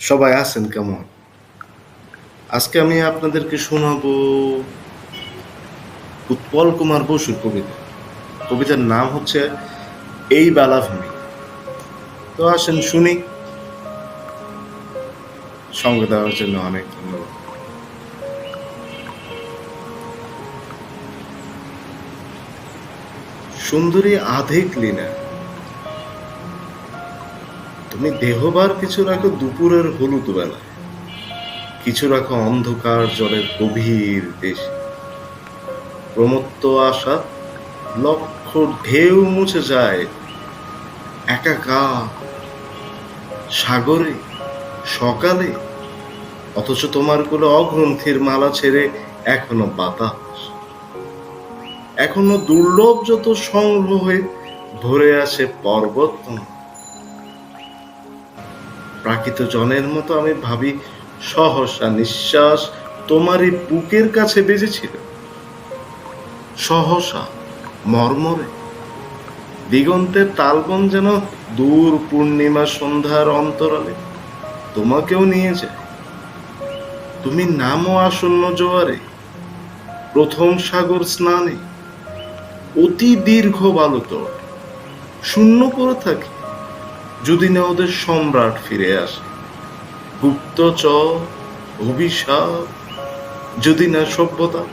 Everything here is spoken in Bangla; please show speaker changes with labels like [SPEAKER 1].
[SPEAKER 1] সবাই আছেন কেমন? আজকে আমি আপনাদেরকে শোনাবো উৎপল কুমার বসুর কবিতা। কবিতার নাম হচ্ছে এই বেলাভূমি। তো আসেন শুনি। সঙ্গে দেওয়ার জন্য অনেক ধন্যবাদ। সুন্দরী আধেক লীনা তুমি দেহবার কিছু রাখো, দুপুরের হলুদ বেলা। কিছু রাখো অন্ধকার জলের গভীর দেশে। প্রমত্ত আশা লক্ষ ঢেউ মুছে যায় একাকার সাগরে, সকালে, অথচ তোমার কোলে অগ্রন্থির মালা ছেড়ে এখনও বাতাস। এখনও দুর্লভ যত সংগ্রহ হয়ে ভরে আসে পর্বত প্রাকৃত জনের মতো আমি ভাবি, সহসা নিঃশ্বাস তোমারই বুকের কাছে বেজেছিল। সহসা মর্মরে, দিগন্তের তালবন যেন দূর পূর্ণিমা সন্ধ্যার অন্তরালে তোমাকেও নিয়ে যায়। তুমি নামও আসন্ন জোয়ারে, প্রথম সাগর স্নানে, অতি দীর্ঘ বালত শূন্য করে থাকে। যদি না ওদের সম্রাট ফিরে আসে। গুপ্তচর অভিশাপ যদি না সভ্যতা